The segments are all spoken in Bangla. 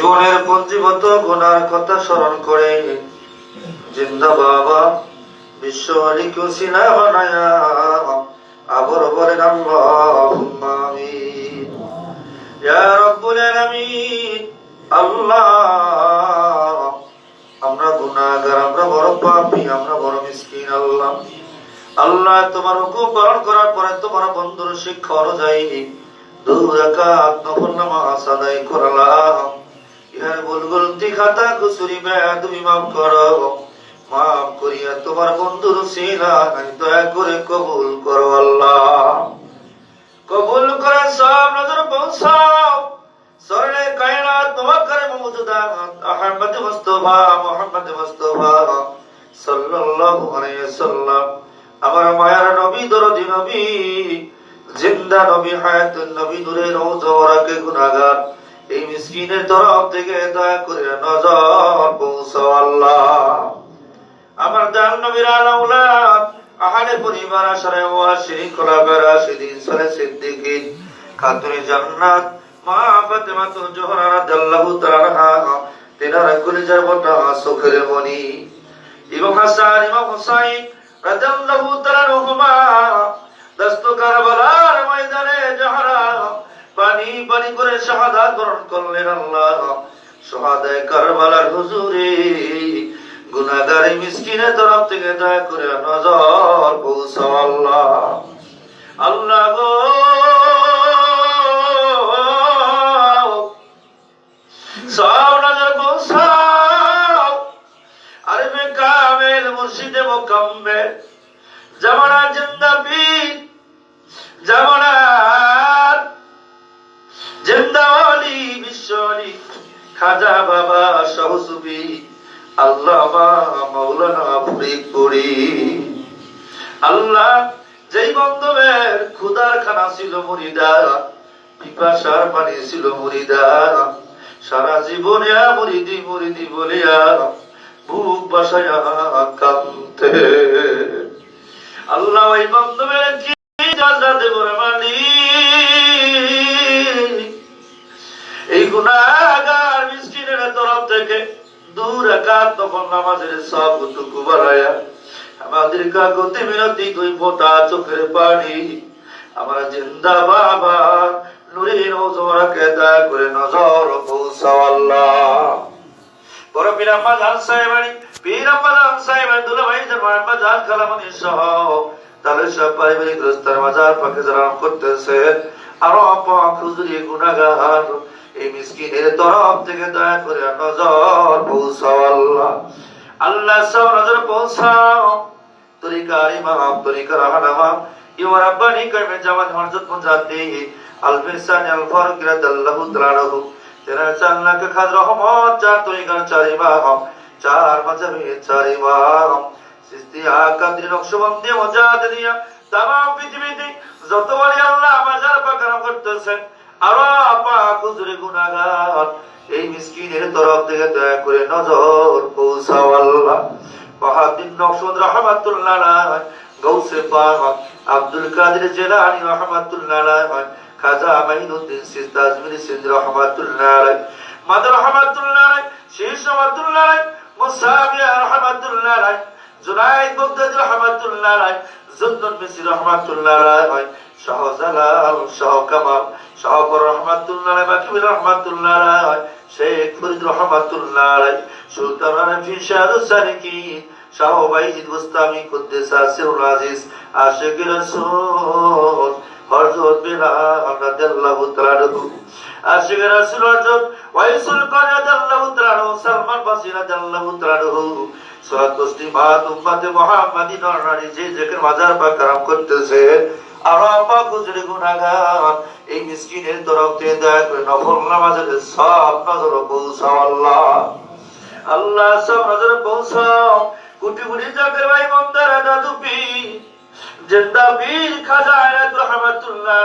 জীবনের পঞ্জীভূত গুণার কথা স্মরণ করে। জিন্দা বাবা বিশ্ব হরিকে সিনা বানায়া আবর আলামিন, আল্লাহ। আমরা গুনাহগার, আমরা বড় পাপী, আমরা বড় মিসকিন, আল্লাহ। আল্লাহ, তোমার হুকুম পালন করার পরে তোমার বন্ধুর শিক্ষা অনুযায়ী দুই রাকাত নফল নামাজ করলাম। ইহার ভুল গলতি খাতা কুসুরি তুমি মাফ করো। মাফ করিয়া তোমার বন্ধুর সিলা দয়া করে কবুল করো আল্লাহ। কবুল করে সব নজর পৌঁছাও। সরলে কায়নাত মুবাক্কারে মওজুদাত আহমদ মুস্তাফা, মুহাম্মদ মুস্তাফা সাল্লাল্লাহু আলাইহি সাল্লাম আমার মায়ার নবী, দরদি নবী, জিন্দা নবী, হায়াতুন নবী নূরে রওজা, ওরাকে গুনাহগার। এই মিসকিনের তরফ থেকে দয়া করে নজর পৌঁছাও আল্লাহ। আমার জান নবীর আলাউলাদ, আহারে পরিবার, আশারে ওয়াশিরি খোলাফায়ে রাশিদিন, সলে সিদ্দিকিন, খাতুনে জান্নাত, মা ফাতেমা তো জোহরা রাদিয়াল্লাহু তাআলা তেনার কলিজার বটা সুখের মনি ইমাম হাসান, ইমাম হুসাইন রাদিয়াল্লাহু তাআলা রহুমা দস্ত কারবালার ময়দানে জহরা পানি পানি করে শাহাদাত বরণ করলেন আল্লাহ। শাহাদায়ে কারবালার হুজুরে, গুনাহগার এই মিসকিনের তরফ থেকে দয়া করে নজর পৌঁছাও আল্লাহ। আল্লাহ গো। সব নজর পৌঁছাও। আরে কামেল মুর্শিদে মোকাম্মে জামানা জিন্দা পীর জামানার খাজা বাবা, সহসুবি, আল্লামা, মাওলানা ফরিদপুরি আল্লাহ, যেই বন্ধবের ক্ষুদার খানা ছিল মুরিদা পিপাসার পানি ছিল মুরিদা সারা মুরিদি মুরিদি বলিয়া বুক বাসায়া কামতে আল্লাহ, ওই বন্ধবের কি জাজা মালিক এই থেকে দূর তখন নামাজের সব টুকু বাড়ায়া আমাদের কাগতে মিনতি দুই ফোঁটা চোখের পানি। আমরা জিন্দা বাবা নুরের ওজোরাকে দয়া করে নজর পৌঁছাও আল্লাহ। বড় পীর আম্মা জান সাহেবানি পীর আম্মা জান সাহেবানি দুলা ভাই জান আম্মা জান খালামনি সহ তাদের সব পারিবারিক রাস্তার মাজার পাখে যারা করতেছে। আরও আপা খুজুরি গুনাহগার এই মিসকিনের তরফ থেকে দয়া করে নজর পৌঁছাও আল্লাহ। আল্লাহ সব নজর পৌঁছাও। তরিকা ইমাম তরিকা রাহানামা ইমা রাব্বানি কর্মে জামান হরজত তেরা রহমত, চার তরিকার চার ইমাম, চার মাঝাবে চার ইমাম। সিস্তিয়া কাদরি নকশবন্দি মজাদ দিয়া তামাম পৃথিবীতে যত বলি আল্লাহ মাজার পাকারাম করতেছেন। এই মিসকিনের তরফ থেকে দয়া করে নজর পৌঁছাও আল্লাহ। বাহাদিন নকশবন্দ রহমাতুল্লাহ গৌসে পাক আব্দুল কাদের জেলানি রহমাতুল্লাহ খাজা মাইনুদ্দিন সিস্তা আজমিরি সিন্ধ রহমাতুল্লাহ মাদ রহমাতুল্লাহ শেষ রহমাতুল্লাহ মুসাবিয়া রহমাতুল্লাহ জুনাইদ বগদাদি রহমাতুল্লাহ জুন্নুন মিসরি রহমাতুল্লাহ আলাইহি শাহজালাল শাহ কামাল শাহকর রহমাতুল্লাহ মাকিবুল রহমাতুল্লাহ আলাইহি, শেখ ফরিদ রহমাতুল্লাহ সুলতান রাফি সারিকিন শাহ বাইজিদ গোস্তামি, কুদ্দেসা সিরুল আজিজ, আশিক রাসূল, হযরত বিলাল রাদিয়াল্লাহু তাআলা আশিক রাসূল হযরত ওয়াইসুল কারি তাআলা সালমান বাসরি তাআলা আনহু সাত মুসলিমাত উম্মতে মুহাম্মাদিন যে যেখানে মাজার পাক কারাম করতেছে। আর আপা গুজরে গুনাহগার। এই মিসকিনের তরফ থেকে দয়া করে নফল নামাজের সব নজর পৌঁছাও আল্লাহ। সব নজর পৌঁছাও। ভাই মন্দার দাদু পীর। জিন্দা খাজা আয়াত রহমাতুল্লাহ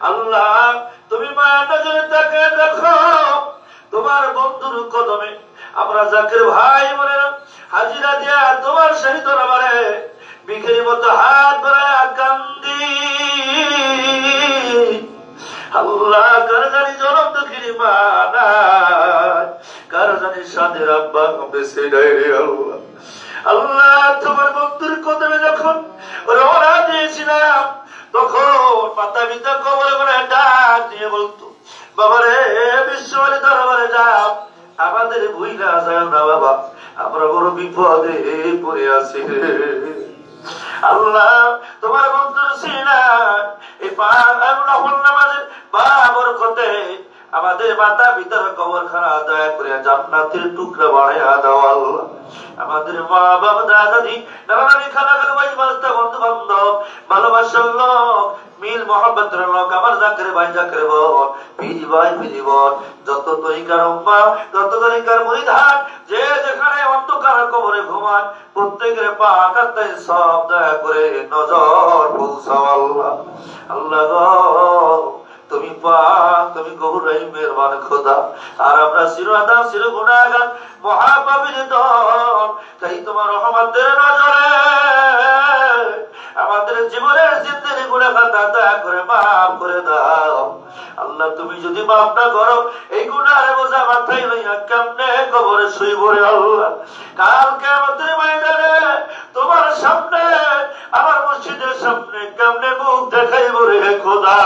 আল্লাহ, তুমি মায়া নজরে তাকে দেখো। তোমার বন্ধুর কদমে আমরা জাকির ভাই বলে হাজিরা দিয়া তোমার সেই দরবারে বিখের মতো হাত বাড়ায় কান্দি। আল্লাহ, কার জানি জনম দুঃখিনী মানা কার জানি সাদের আব্বা বেশি আল্লাহ। আল্লাহ, তোমার বন্ধুর কদমে যখন রওনা দিয়েছিলাম, তখন মাতা পিতা কবরে করে ডাক দিয়ে বলতো বাবা রে বিশ্ববারে দরবারে যাও। আমাদের ভুইলা যায় না, বাবা। আমরা বড় বিপদে পড়ে আছি আল্লাহ, তোমার বন্ধুর সিনা এই নামাজের বাবর কতে আমাদের মাতা পিতার কবর খানা দয়া করে জান্নাতের টুকরা বাড়াইয়া দাও আল্লাহ আমাদের মা, বাবা দাদা দাদি নানা নানি খালা খালা ভাই বাস্তা বন্ধু বান্ধব ভালোবাসার লোক, মিল মহব্বতের লোক, আমার জাকের ভাই, জাকের বোন পিজি ভাই পিজি বোন, যত তরিকার উম্মা যত তরিকার মরিধান যে যেখানে অন্ধকার কবরে ঘুমায়, প্রত্যেকের পা কাত্তায় সব দয়া করে নজর পৌঁছাও আল্লাহ। আল্লাহ গো তুমি পা তুমি গৌরাই মেহরবান খোদা। আর আমরা শির আদা শির গুণাগান মহাপাবির তাই তোমার রহমতের নজরে আমাদের জীবনের জিন্দির গুণে খাতা দয়া করে মাফ করে দাও। আল্লাহ, তুমি যদি মাফ না করো, এই গুণার বোঝা মাথায় লইয়া কেমনে কবরে শুইব রে আল্লাহ? কালকে আমাদের ময়দানে তোমার সামনে, আমার মসজিদের সামনে কেমনে মুখ দেখাইব রে খোদা?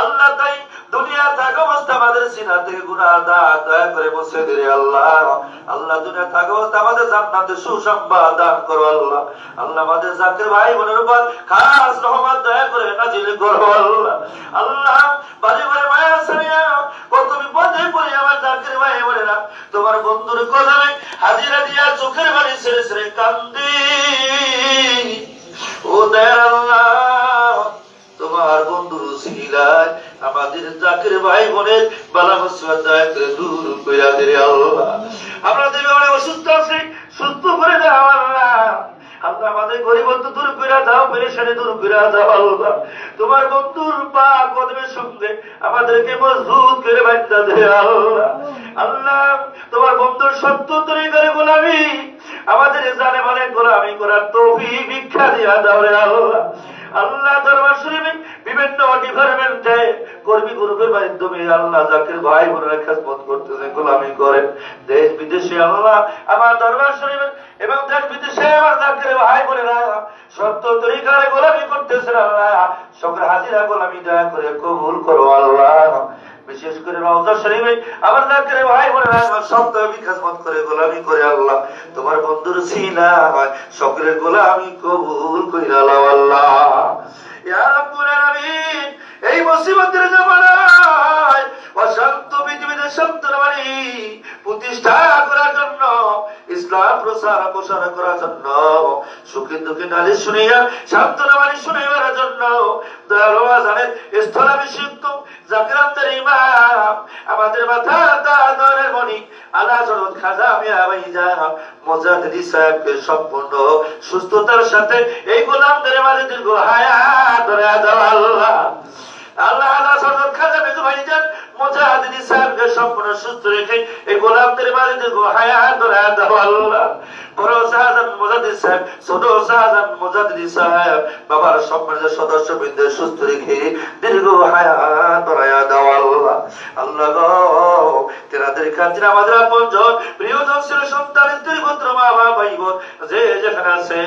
আল্লাহ, তাই দুনিয়া থাকা অবস্থা আমাদের সিনা থেকে গুনাহ দা দয়া করে মুছে দিরে আল্লাহ। আল্লাহ, দুনিয়া থাকা অবস্থা আমাদের জান্নাতে সুসংবাদ দান করো আল্লাহ। আল্লাহ আমাদের জাকির ভাই বোনের উপর খাস রহমত দয়া করে নাজিল করো আল্লাহ। আল্লাহ, বাড়ি ঘরে মায়া সারিয়া কত বিপদে পড়ে আমার জাকির ভাই বোনেরা তোমার বন্ধুর কদমে হাজিরা দিয়া চোখের বাড়ি ছেড়ে ছেড়ে কান্দি। ও দয়ার আল্লাহ, তোমার বন্ধু সিলায় আমাদের জাকির ভাই বোনের বালা মুসিবত দূর কইরা আল্লাহ। আমরা দেবে অনেক অসুস্থ আছি, সুস্থ করে আল্লাহ। আল্লাহ আমাদের দূর করে দাও, পেরেশানি দূর করে দাও আল্লাহ। তোমার বন্ধুর পা সঙ্গে আমাদেরকে মজবুত করে দে আল্লাহ। আল্লাহ, তোমার বন্ধুর সত্য তরিকারে গোলামি। আমাদের জানে মানে গোলামি করার তৌফিক ভিক্ষা দিয়া দাও রে আল্লাহ। আল্লাহ দরবার শরীফে বিভিন্ন ডিপার্টমেন্টে কর্মী গ্রুপের মাধ্যমে আল্লাহ ভাই করতেছে, গোলামি করেন। দেশ বিদেশে আল্লাহ আমার দরবার এবং দেশ বিদেশে আমার ভাই বোনেরা সত্য তরিকারে গোলামি করতেছে আল্লাহ সকল হাজিরা গোলামি দয়া করে কবুল করো, আল্লাহ। বিশেষ করে রওজা শরীফে। আমার জাকির ভাই বোনেরা, আমার শব্দ আমি খাসমত করে, গোলামি করে আল্লাহ। তোমার বন্ধুর সিনা হয়, সকলের গোলামি কবুল কইরা আল্লাহ। এই মুসিবতের অশান্ত পৃথিবীতে প্রতিষ্ঠা করার জন্য, ইসলাম প্রচার প্রসার করার জন্য শুনিয়া শান্তনা বাণী শুনিবার জন্য ইমাম, আমাদের মাথা দাদরের জরত খাজা সাহেবকে সম্পূর্ণ সুস্থতার সাথে এই গোলামদের মাঝে দীর্ঘ হায়াত Padre. সম্পূর্ণ সুস্থ রেখে এই গোলামদের হায়াত দাও আল্লাহ। বড় সাহেব, ছোট সাহেব, বাবার সম্মানিত সদস্য সুস্থ রেখে দীর্ঘ হায়াত আল্লাহ। আল্লাহ গো, তেনাদের কাছে আমাদের আপনজন, প্রিয়জন ছিল সন্তান বাবা ভাই, বোন। যে যেখানে আছে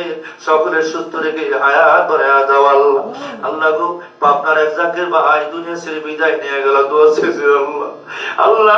সকলের সুস্থ রেখে হায়াত দাও আল্লাহ। আল্লাহ গো আপনার এক জাকের ভাই দুনিয়া ছেড়ে বিদায় নিয়ে গেল। আল্লাহ। আল্লাহ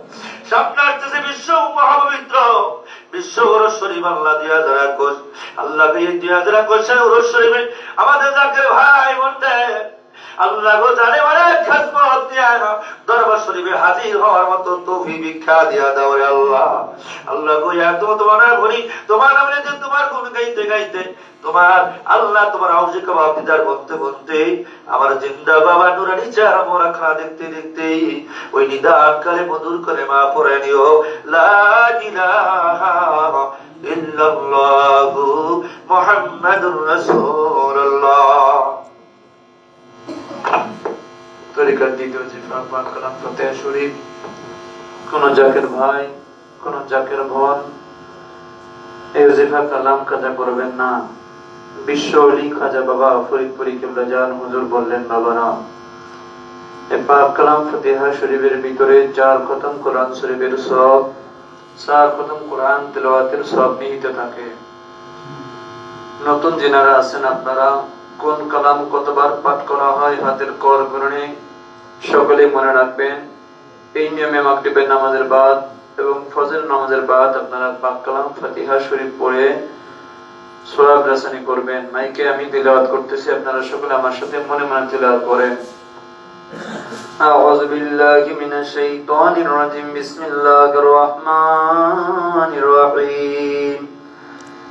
আল্লাহ আল্লাহ আমাদের যাকে ভাই দেয় আল্লাহ গো জানে অনেক খাসমত দিয়া দরবার শরীফে হাজির হওয়ার মতো ভিক্ষা দিয়া দাও রে আল্লাহ। আল্লাহ গো তোমার তোমার যে তোমার গাইতে গাইতে তোমার আল্লাহ তোমার কাবাব দিদার আমার জিন্দা বাবা নুরানি চার মোরা খানা দেখতে দেখতে ওই নিদান কালে মধুর করে মা পড়ে নিও। লা ইলাহা ইল্লাল্লাহু মুহাম্মাদুর রাসূলুল্লাহ। তরিকার দ্বিতীয় জিফা পাক কালাম ফতেহ শরীফ কোন জাকের ভাই, কোন জাকের বোন, এই ওজিফা কালাম কাজা করবেন না। বিশ্ব অলি খাজা বাবা ফরিদপুরি কিবলা জান হুজুর বললেন বাবা না পাক কালাম ফতিহা শরীফের ভিতরে চার খতম কোরআন শরীফের সব, চার খতম কোরআন তেলাওয়াতের সব নিহিত থাকে। নতুন যিনারা আছেন আপনারা, কোন কালাম কতবার পাঠ করা হয় হাতের কর গুণনে সকলে মনে রাখবেন এই নিয়মে মাগরিবের নামাজের বাদ এবং ফজর নামাজের বাদ আপনারা পাক কালাম ফাতিহা শরীফ পড়ে সূরা রাসানি করবেন মাইকে আমি তিলাওয়াত করতেছি আপনারা সকলে আমার সাথে মনে মনে তিলাওয়াত করেন أعوذ بالله من الشيطان الرجيم بسم الله الرحمن الرحيم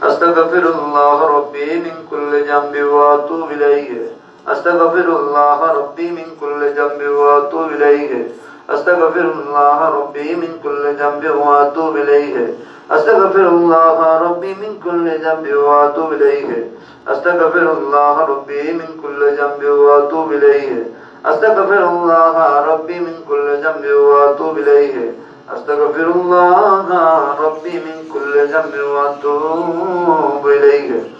أستغفر الله ربي من كل ذنب وأتوب إليه أستغفر الله ربي من كل ذنب وأتوب إليه. أستغفر الله ربي من كل ذنب وأتوب إليه. أستغفر الله ربي من كل ذنب وأتوب إليه. أستغفر الله ربي من كل ذنب وأتوب إليه. أستغفر الله ربي من كل ذنب وأتوب إليه. أستغفر الله ربي من كل ذنب وأتوب إليه.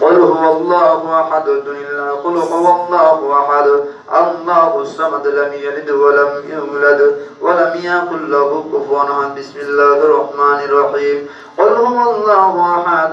قل هو الله أحد إلا قل هو الله أحد. الله الصمد لم يلد ولم يولد ولم يكن له كفوا بسم الله الرحمن الرحيم. قل هو الله أحد.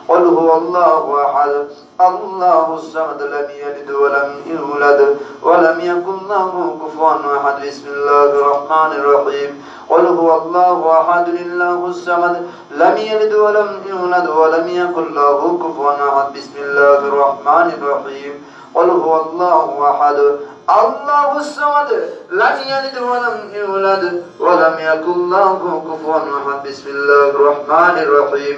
قل هو الله أحد. الله الصمد لم يلد ولم يولد ولم يكن له كفوا أحد. بسم الله الرحمن الرحيم. قل هو الله أحد. الله الصمد لم يلد ولم يولد ولم يكن له كفوا أحد. بسم الله الرحمن الرحيم. قل هو الله أحد. الله الصمد لم يلد ولم يولد ولم يكن له كفوا أحد. بسم الله الرحمن الرحيم.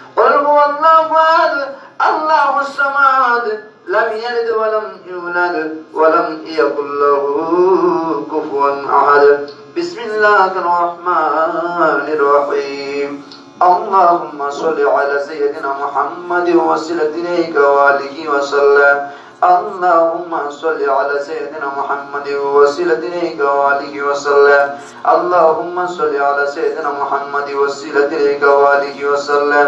قل هو الله أحد. الله الصمد. لم يلد ولم يولد ولم يكن له كفوا أحد. بسم الله الرحمن الرحيم. اللهم صل على سيدنا محمد وسلة إليك وآله وسلم. اللهم صل على سيدنا محمد وسلة إليك وآله وسلم. اللهم صل على سيدنا محمد وسلة إليك وآله وسلم.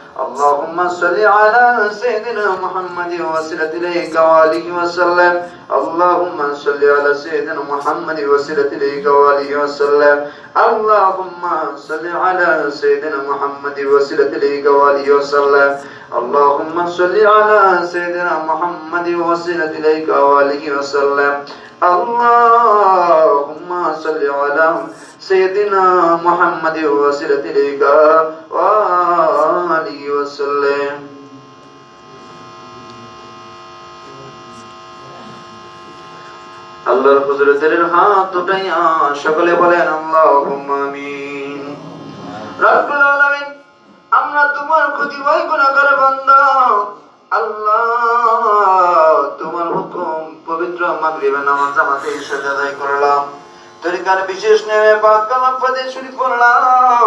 اللهم صل على سيدنا محمد وسلة إليك وآله وسلم. اللهم صل على سيدنا محمد وسلة إليك وآله وسلم. اللهم صل على سيدنا محمد وسلة إليك وآله وسلم. اللهم صل على سيدنا محمد وسلة إليك وآله وسلم اللهم صل على سيدنا محمد وسلة إليك وآله وسلم আল্লাহর হুজুরদের হাত উঠাইয়া সকলে বলেন আল্লাহুম্মা আমিন রব্বুল আলামিন আমরা ভয় গুনাহগার বান্দা। আল্লাহ, তোমার হুকুম পবিত্র মাগরিবে নামাজ জামাতে সাথে আদায় করলাম। তরিকার বিশেষ নেমে পাক কালাম ফাদে শরীফ পড়লাম।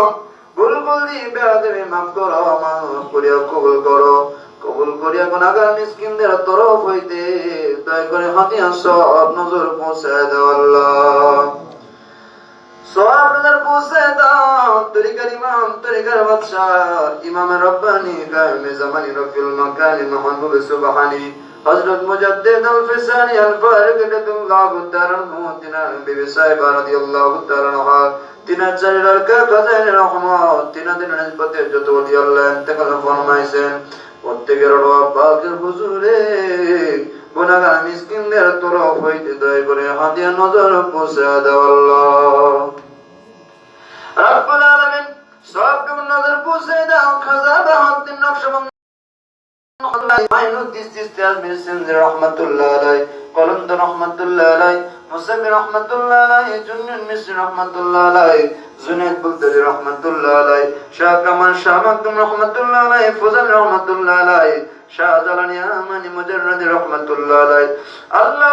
ভুল বলি বেয়াদবি মাফ করো, মাফ করিয়া কবুল করো। কবুল করিয়া গুনাহগার মিসকিনদের তরফ হইতে দয়া করে হাতিয়া সব নজর পৌঁছায় দাও নজর পৌঁছায় দাও। তরিকার ইমাম তরিকার বাদশাহ। ইমাম রব্বানি, কায়েমে জামানি, রব্বুল মাকানি আল ফিসানি আল তিনার বিবি রাদিয়াল্লাহু তাআলা আনহা। তিনার চারির কা খাজাইন রহমত। নিসবতে যত ওলি আল্লাহ ইন্তেকাল ফরমাইছেন প্রত্যেকের হুজুরে। মিসকিনদের তরফ হইতে দয়া করে হাতিয়া নজর পৌঁছে দাও আল্লাহ। রব্বুল আলামিন সবকে নজর পৌঁছে দাও, খাজা বাহাদ্দিন নকশবন্দ শাহ কামাল, শাহ মাকদুম রহমাতুল্লাহ আলাই ফজল আল্লাহ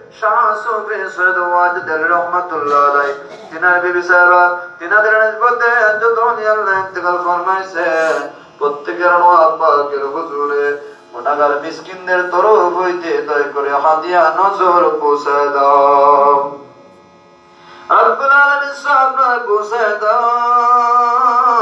শাহ সুফি সৈয়দ ওয়াজিদ আলী রহমাতুল্লাহ আলাই তিনার বিবি সাহেবা তিনাদের নিসবতে যত অলি আল্লাহ ইন্তেকাল ফরমাইছেন প্রত্যেকের পাকের হুজুরে গুনাহগার মিসকিনদের তরফ হইতে দয়া করে হাদিয়া নজর পৌঁছে দাও। রব্বুল আলামিন সাবর পৌঁছে দাও।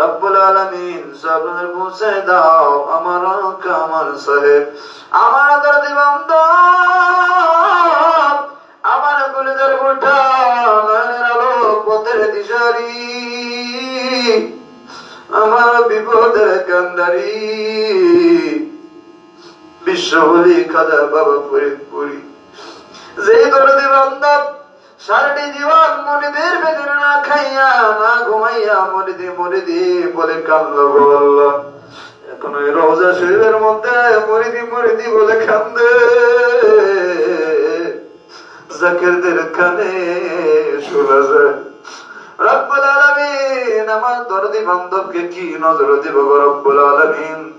রব্বুল আলামিন সবনের পৌঁছে দাও আমার কামাল সাহেব। আমার দরদি বান্দা, আমার গুলিদার গোটা নয়নের আলো পথের দিশারি। আমার বিপদের কান্দারি বিশ্ববলি খাজা বাবা ফরিদপুরি। যে দরদি বান্দব সারাটি জীবন মনিদের বেদনা না খাইয়া না ঘুমাইয়া মরিদি মরিদি বলে কান্দল বলল এখন ওই রোজা শরীরের মধ্যে মরিদি মরিদি বলে কান্দে। জাকিরদের কানে শোনা যায়, রব্বুল আলামিন, আমার দরদি বান্ধবকে কি নজর দিব রব্বুল আলামিন?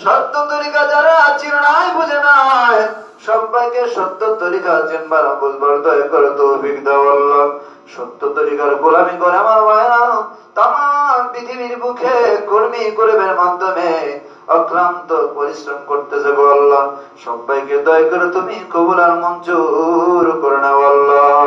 সত্য তরিকা যারা চিনাই বুঝে নাই। সবাইকে সত্য তরিকা চেনবার বুঝবার দয়া করে তৌফিক দাও আল্লাহ। সত্য তরিকার গোলামি করে আমার ভাইরা তাম পৃথিবীর বুকে কর্মী করবের মাধ্যমে অক্লান্ত পরিশ্রম করতে গো আল্লাহ। সবাইকে দয়া করে তুমি কবুল আর মঞ্জুর করে নাও আল্লাহ।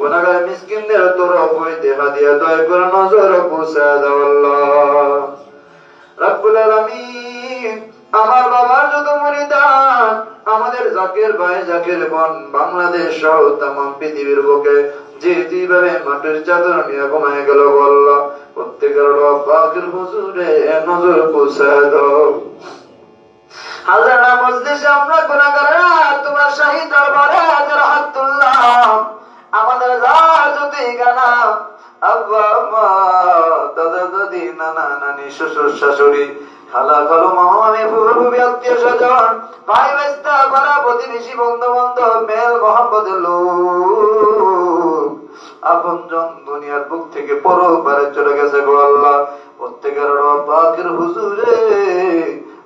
গুনাহগার মিসকিনদের তরফ হইতে হাদিয়া দয়া করে নজর পৌঁছা দাও আল্লাহ। রাব্বুল আমার বাবার যত মুরিদান, আমাদের জাকির ভাই, জাকির বোন, বাংলাদেশ সহ তামাম পৃথিবীর বুকে যে যেভাবে মাটির চাদর নিয়ে ঘুমায় গেল আল্লাহ, প্রত্যেকের রফাতের হুজুরে নজর পৌঁছা দাও। হাজারা মজলিসে আমরা গুনাহগাররা তোমার শাহী দরবারে হাজার হাত তুললাম। আমাদের যার যদি গানা আব্বা দাদা, দাদি, নানা, নানি, শ্বশুর, শাশুড়ি, খালা, খালু মামা মামি ফুফু, ফুফি, আত্মীয় স্বজন, ভাই পাড়া, প্রতিবেশী বন্ধু মেল দুনিয়ার বুক থেকে পরবারে চলে গেছে গো আল্লাহ। প্রত্যেকের রব্বাকের হুজুরে,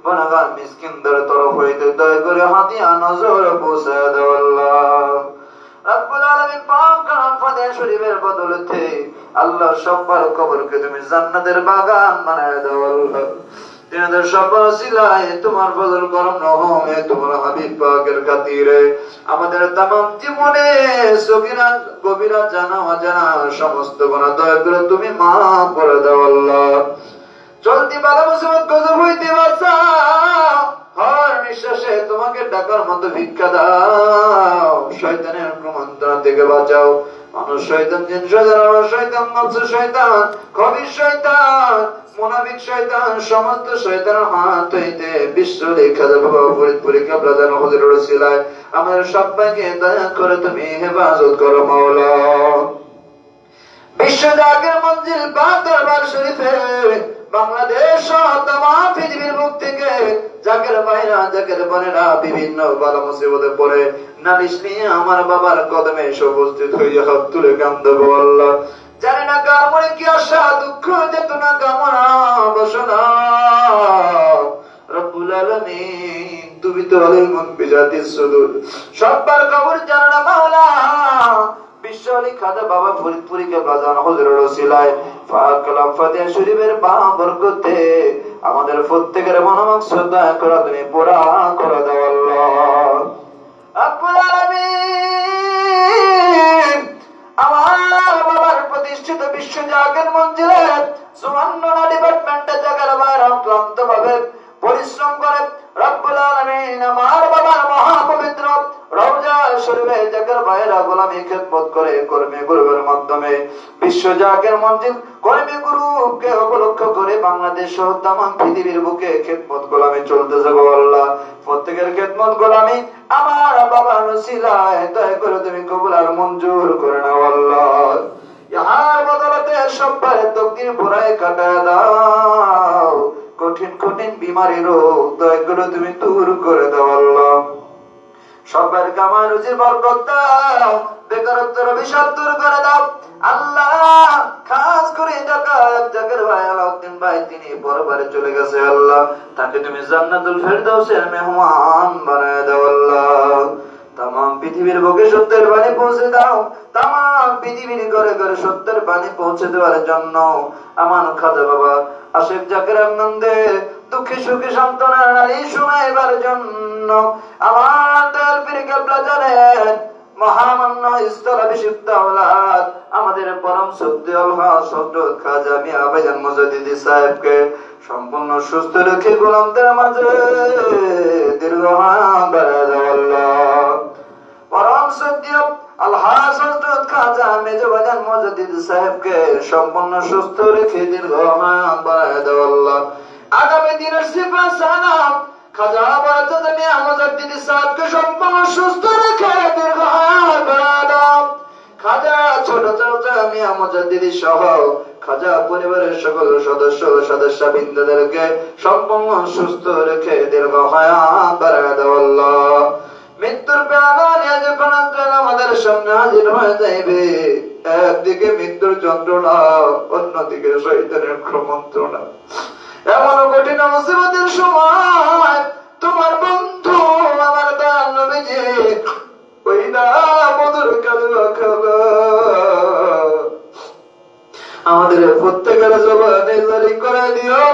গুনাহগার মিসকিনদের তরফ হইতে দয়া করে হাতিয়া নজর পৌঁছে দাও আল্লাহ। তুমি তোমার ফজল করম রহমে তোমার হাবিব পাকের খাতিরে। আমাদের তামাম জীবনে সগিরা গভীরা জানা, অজানা সমস্ত গুনাহ দয়া করে তুমি মাফ করে দাও, আল্লাহ। চলতি বালা মুসিবত গজব হইতে বাঁচাও। তোমাকে ডাকার মতো ভিক্ষা দাও। শয়তানের থেকে বাঁচাও। মানুষ জিন শয়তান সমস্ত হাত হইতে বিশ্ব হজরের রসিলায় আমাদের সবাইকে দয়া করে তুমি হেফাজত করো, মাওলা। বিশ্ব জাগের মঞ্জিল বাংলাদেশ জাকের ভাইরা, জাকের বোনেরা বিভিন্ন বালা মুসিবতে পড়ে। নালিশ নিয়ে আমার বাবার কদমে এসে উপস্থিত হাত তুলে কান্দব আল্লাহ না কি আশা, দুঃখ, চেতনা, কামনা, বসনা? রব্বুল আলামিন, তুমি তো সব্বার না মাওলা খাজা বাবা ফরিদপুরি কে বাজান হজরত শরীফের বা বরকতে আমাদের প্রত্যেকের মনোভাব শ্রদ্ধা করো তুমি পুরা করে দাও বাবার প্রতিষ্ঠিত ভাবে পরিশ্রম করে রব্বুল আলমিন আমার বাবার পৃথিবীর বুকে গোলামি চলতে যাব আল্লাহ। প্রত্যেকের গোলামি আমার দয়া করে তুমি কবুল আর মঞ্জুর করে নাও আল্লাহ। কঠিন কঠিন বিমারি রোগ দয়া করে তুমি দূর করে দাও সবার কামার রুজির বরকত দাও, বেকারত্বের অভিশাপ দূর করে দাও। আল্লাহ, খাস করে জাকের ভাই আলাউদ্দিন ভাই, তিনি চলে গেছে, আল্লাহ। তাকে তুমি জান্নাতুল মেহমান বানায় দাও, আল্লাহ। তামাম পৃথিবীর বুকে সত্যের বাণী পৌঁছে দাও। তামাম পৃথিবীর ঘরে ঘরে সত্যের বাণী পৌঁছে দেওয়ার জন্য। আমার খাজা বাবা আশেক জাকের আনন্দে দুঃখে সুখে সান্ত্বনা নারী শোনাইবার জন্য। আমার দয়াল মহামান্য আমাদের পরম সাহেবকে সম্পূর্ণ সুস্থ রেখে গোলামদের মাঝে দীর্ঘ পরম সম্পূর্ণ সুস্থ রেখে দীর্ঘ বাড়ায় দাও আল্লাহ আগামী দিনের সিফা সালাম খাজা বারাজাত মিয়া মজদিদ সাহেবকে সম্পূর্ণ সুস্থ রেখে দীর্ঘ হায়াত বাড়ায় খাজা, ছোট ছোট মিয়া মজদিদি সহ খাজা পরিবারের সকল সদস্য ও সদস্যবৃন্দদেরকে সম্পূর্ণ সুস্থ রেখে দীর্ঘ হায়াত বাড়ায় দাও মৃত্যুর পেয়ালা নিয়ে আমাদের সামনে হাজির হয়ে যাইবে। একদিকে মৃত্যুর যন্ত্রণা, অন্যদিকে শহীদের মন্ত্রণা এমন কঠিন মুসিবতের সময় তোমার বন্ধু আমার দয়াল নবীজি ওই না মধুর কালমা আমাদের প্রত্যেকের জবানে জারি করে দিও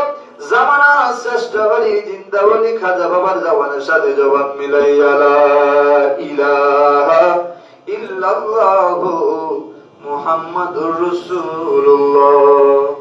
জামানা শ্রেষ্ঠ বলি, জিন্দা বলি, খাজা বাবার জবানের সাথে জবান মিলাইয়া ইলাহা ইল্লাল্লাহু মুহাম্মাদুর রাসূলুল্লাহ।